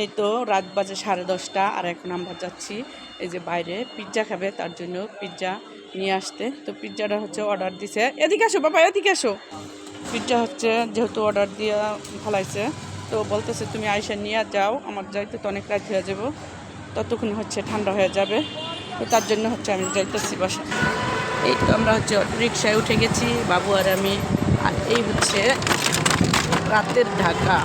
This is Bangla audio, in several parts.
এই তো রাত বাজে সাড়ে দশটা, আর এখন আমরা যাচ্ছি এই যে বাইরে পিৎজা খাবে, তার জন্য পিৎজা নিয়ে আসতে। তো পিৎজাটা হচ্ছে অর্ডার দিছে। এদিকে আসো বাবা, এদিকে আসো। পিৎজা হচ্ছে যেহেতু অর্ডার দিয়ে ফেলাইছে, তো বলতেছে তুমি আইসা নিয়ে যাও, আমার যাইতে তো অনেক রাত হয়ে যাব। ততক্ষণ হচ্ছে ঠান্ডা হয়ে যাবে। তো তার জন্য হচ্ছে আমি যাইতেছি বাসা এই তো আমরা হচ্ছে রিক্সায় উঠে গেছি, বাবু আর আমি। আর এই হচ্ছে রাতের ঢাকা।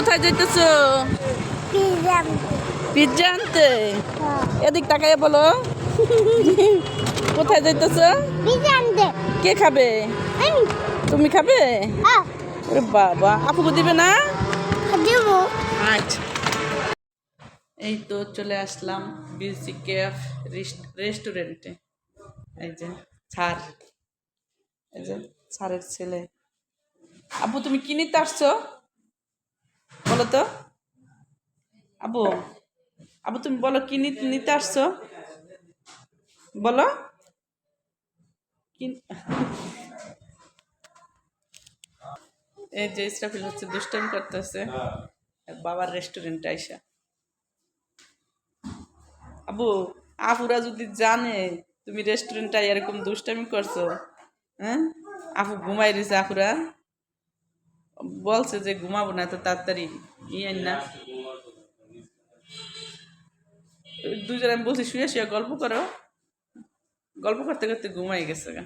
কোথায় যাইতেছো? পিজ্জা আনতে? এদিক তাকাইয়ে বলো। কোথায় যাইতেছো? কে খাবে? তুমি খাবে? ওরে বাবা আপুকে দিবে না? দেবো। আচ্ছা। এই তো চলে আসলাম বিসি ক্যাফ রেস্টুরেন্টে। এই যে ছাড় এই যে ছাড়ের ছেলে। আবু তুমি কি নিতে আসছো? বলো তো আবু আবু তুমি বলো, কি নিতে আসছো? বলো। এই যে ইসরাফিল হচ্ছে, দুষ্টামি করতেছে। বাবার রেস্টুরেন্টে আইসা। আবু আপুরা যদি জানে তুমি রেস্টুরেন্টে এরকম দুষ্টামি করছ হ্যাঁ? আপু ঘুমাই দিছে আপুরা বলছে যে ঘুমাবো না তো তাড়াতাড়ি ইয়ে না। দুজনে আমি বলছি, শুয়ে শুয়ে গল্প করো। গল্প করতে করতে ঘুমাই গেছে গা।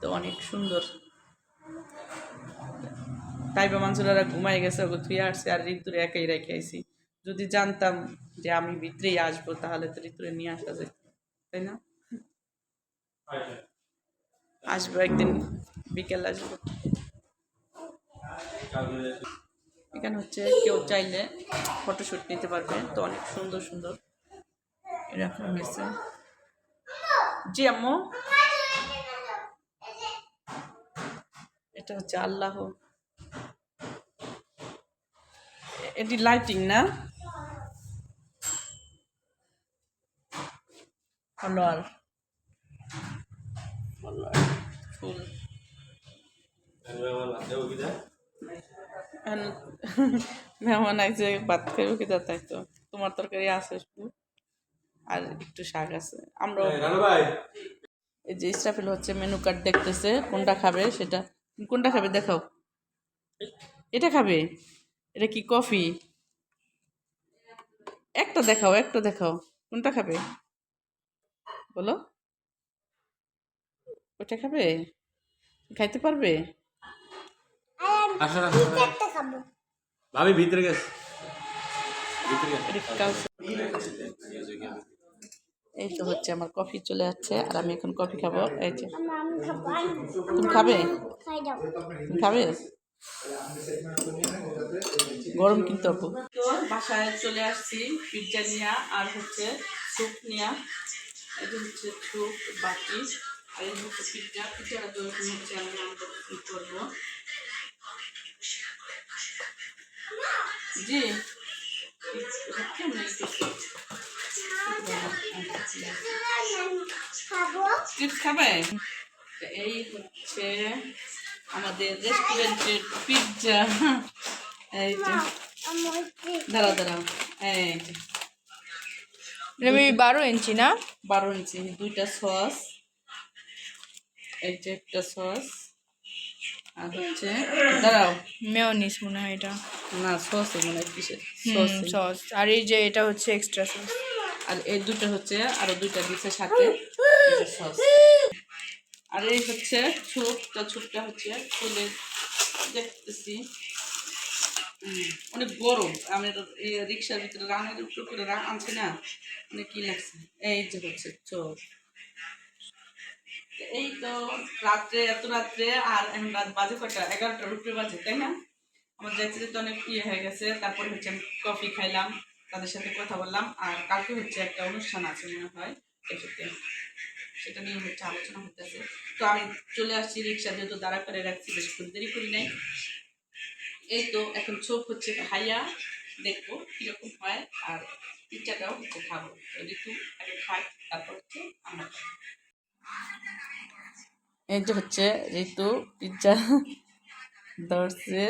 তো অনেক সুন্দর। তাইবা মানসুরারা ঘুমাই গেছে ওকে থুয়ে আসছে, আর ঋতুরে একাই রেখে আইছি। যদি জানতাম যে আমি ভিতরেই আসব, তাহলে তো ঋতুরে নিয়ে আসা যেত, তাই না? আসব একদিন, বিকেল আসব। এখানে হচ্ছে কেউ চাইলে ফটোশ্যুট নিতে পারবে, তো অনেক সুন্দর সুন্দর। এরকম হয়েছে। জি আম্মু। এটা হচ্ছে আল্লাহ। এটি লাইটিং না? ফলোয়ার ফলোয়ার ফুল। এখন মেহমান আইছে ভাত খাইব কি তাই তো। তোমার তরকারি আছে শুধু আর একটু শাক আছে। আমরা এই যে ইসরাফিল হচ্ছে মেনু কার্ড দেখতেছে কোনটা খাবে সেটা। কোনটা খাবে দেখাও। এটা খাবে? এটা কি কফি? একটা দেখাও একটা দেখাও। কোনটা খাবে? বলো। ওটা খাবে? খাইতে পারবে? আসো আসো ভাবি ভিতরে গেছে। এই তো হচ্ছে আমার কফি চলে যাচ্ছে আর আমি এখন কফি খাব। এই যে। তুমি খাবে? তুমি খাবে? গরম কিন্তু আপু। তো বাসায় চলে আসছি পিৎজা নিয়ে আর হচ্ছে স্যুপ নিয়ে। এটা হচ্ছে স্যুপ বাটি। আর এই হচ্ছে পিৎজা পিৎজাটা তো এখন হচ্ছে আমি আনবক্সিং করব জি এটা কেমন একটু চিপস খাবে? এই হচ্ছে আমাদের রেস্টুরেন্টের পিৎজা এই দাঁড়াও দাঁড়াও। এই যে বারো ইঞ্চি না? বারো ইঞ্চি দুইটা সস এই যে একটা সস আর হচ্ছে দাঁড়াও। মেয়নিস মনে হয় এটা। না সস মনে হয় কিসের? সস আর এই যে এটা হচ্ছে এক্সট্রা সস। আর এই দুটো হচ্ছে আরও দুইটা দিচ্ছে সাথে সস। আর এই হচ্ছে ছুপটা হচ্ছে দেখতেছি। অনেক গরম। আমি রিক্সার ভিতরে রানের উপর করে আনছি না। অনেক কি লাগছে? এই যে হচ্ছে চোখ এই তো রাত্রে, এত রাত্রে, আর এখন রাত বাজে কটা এগারোটার উপরে বাজে, তাই না? আমার যাইতে যেতে অনেক ইয়ে হয়ে গেছে। তারপরে হচ্ছে আমি কফি খাইলাম, তাদের সাথে কথা বললাম, আর কালকে হচ্ছে একটা অনুষ্ঠান আছে মনে হয় এসেতে সেটা নিয়ে হচ্ছে আলোচনা হতেছে তো আমি চলে আসছি, রিক্সা যেহেতু দাঁড়া করে রাখছি, বেশিক্ষণ দেরি করি নাই। এই তো এখন চোখ হচ্ছে খাইয়া দেখব কীরকম হয়, আর পিৎজাটাও হচ্ছে খাব। তো ঋতু আগে খাই, তারপর হচ্ছে আমরা খাব। এই যে হচ্ছে ঋতু পিৎজা ধরছে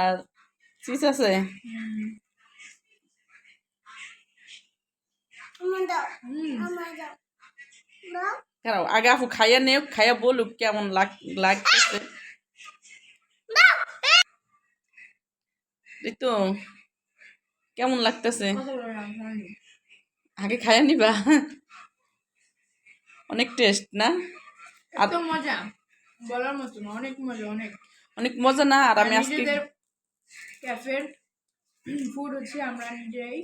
আর চিজ আছে? আগে আপু খাইয়া নেও খাইয়া বলুক কেমন লাগ, লাগতেছে। ঋতু, কেমন লাগতেছে? আগে খাইয়া নিবা। অনেক টেস্ট না? এত মজা। বলার মতো না অনেক মজা অনেক। অনেক মজা না? আর আমি আজকে ক্যাফের ফুড হচ্ছে আমরা নিজেই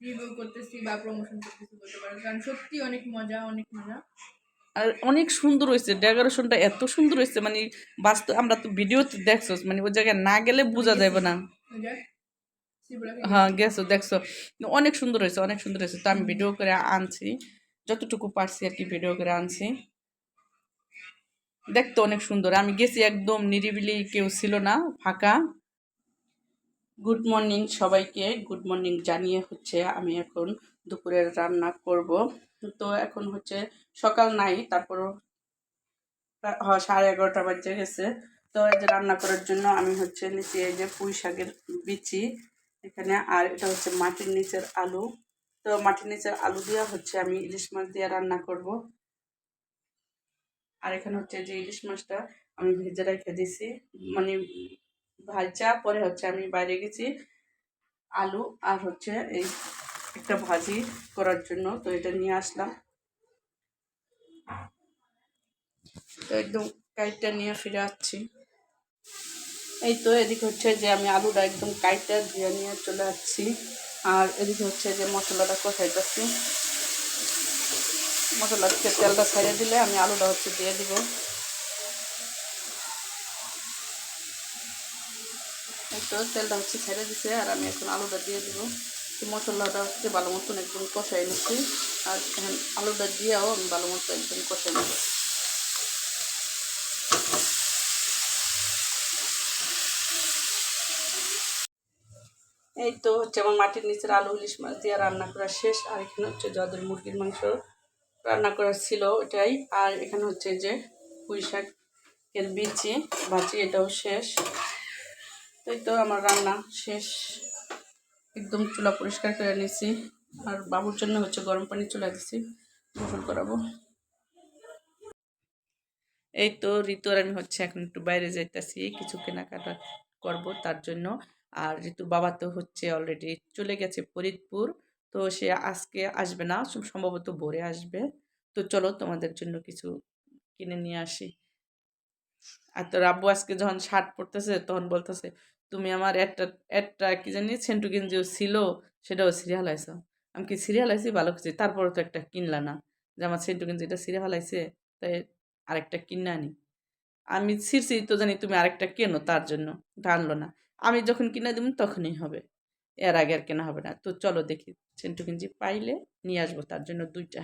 রিভিউ করতেছি বা প্রমোশন করতেছি বলতে পারো কারণ সত্যি অনেক মজা অনেক মজা। আর অনেক সুন্দর হয়েছে। ডেকোরেশনটা এত সুন্দর হয়েছে। মানে বাস্তব আমরা তো ভিডিওতে দেখছ মানে ওই জায়গায় না গেলে বোঝা যাবে না। হ্যাঁ গেছো দেখছ। অনেক সুন্দর হয়েছে অনেক সুন্দর হয়েছে। তো আমি ভিডিও করে আনছি। যতটুকু পারছি আর কি ভিডিও করে আনছি। দেখতে অনেক সুন্দর। আমি গেছি একদম নিরিবিলি, কেউ ছিল না, ফাঁকা। গুড মর্নিং সবাইকে। গুড মর্নিং জানিয়ে হচ্ছে আমি এখন দুপুরের রান্না করব। তো এখন হচ্ছে সকাল নাই, তারপর হয়, সাড়ে এগারোটা বাজে গেছে। তো এই যে রান্না করার জন্য আমি হচ্ছে নিচে এই যে পুঁই শাকের বিচি, এখানে আর এটা হচ্ছে মাটির নিচের আলু। তো মাটির নিচে আলু দিয়ে হচ্ছে আমি ইলিশ মাছ দিয়ে রান্না করব। আর এখানে হচ্ছে যে ইলিশ মাছটা আমি ভেজে রেখে দিছি। মানে ভাজা পরে হচ্ছে আমি বাইরে গেছি আলু আর হচ্ছে এই একটা ভাজি করার জন্য, তো এটা নিয়ে আসলাম। তো একদম কাইটটা নিয়ে ফিরে আসছি। এই তো এদিকে হচ্ছে যে আমি আলুটা একদম কাইটটা ধুয়ে নিয়ে চলে আসছি। আর এদিকে হচ্ছে যে মশলাটা কষাইতেছি মশলা থেকে তেলটা ছাড়িয়ে দিলে আমি আলুটা হচ্ছে দিয়ে দিব। একটু তেলটা হচ্ছে ছেড়ে দিছে আর আমি এখন আলুটা দিয়ে দিব। মশলাটা হচ্ছে ভালো মতন একদম কষাই নিচ্ছি। আর এখন আলুটা দিয়েও আমি ভালো মতো একদম কষাই নেব এই তো হচ্ছে আমার মাটির নিচের আলু, ইলিশ মাছ দিয়ে রান্না করা শেষ, আর এখানে হচ্ছে যাদের মুরগির মাংস রান্না করা ছিল ওটাই আর এখানে হচ্ছে যে পুঁই শাকের বিচি, ভাজি, এটাও শেষ। এই তো আমার রান্না শেষ। একদম চুলা পরিষ্কার করে নিয়েছি আর বাবুর জন্য হচ্ছে গরম পানি চুলা দিছি, গোসল করাবো। এই তো ঋতু আর আমি হচ্ছে এখন একটু বাইরে যাইতেছি, কিছু কেনাকাটা করব তার জন্য। আর ঋতু বাবা তো হচ্ছে অলরেডি চলে গেছে ফরিদপুর, তো সে আজকে আসবে না সম্ভবত ভোরে আসবে। তো চলো তোমাদের জন্য কিছু কিনে নিয়ে আসি। আর তোর আব্বু আজকে যখন শার্ট পরতেছে, তখন বলতেছে, তুমি আমার একটা একটা কি জানি, সেন্টু গেঞ্জিও ছিল, সেটাও সিরিয়াল আইসো আমি কি সিরিয়াল আইসি ভালো কিছু। তারপরে তো একটা কিনলা না, যে আমার সেন্টু গেঞ্জিটা সিরিয়াল আইসে তাই আরেকটা কিনে আনি। আমি ছিরছি তো জানি তুমি আরেকটা কেনো, তার জন্য। আনলো না। আমি যখন কিনে দেবো তখনই হবে। এর আগে আর কেনা হবে না। তো চলো দেখি। সেন্টু গেঞ্জি পাইলে নিয়ে আসব। তার জন্য দুইটা।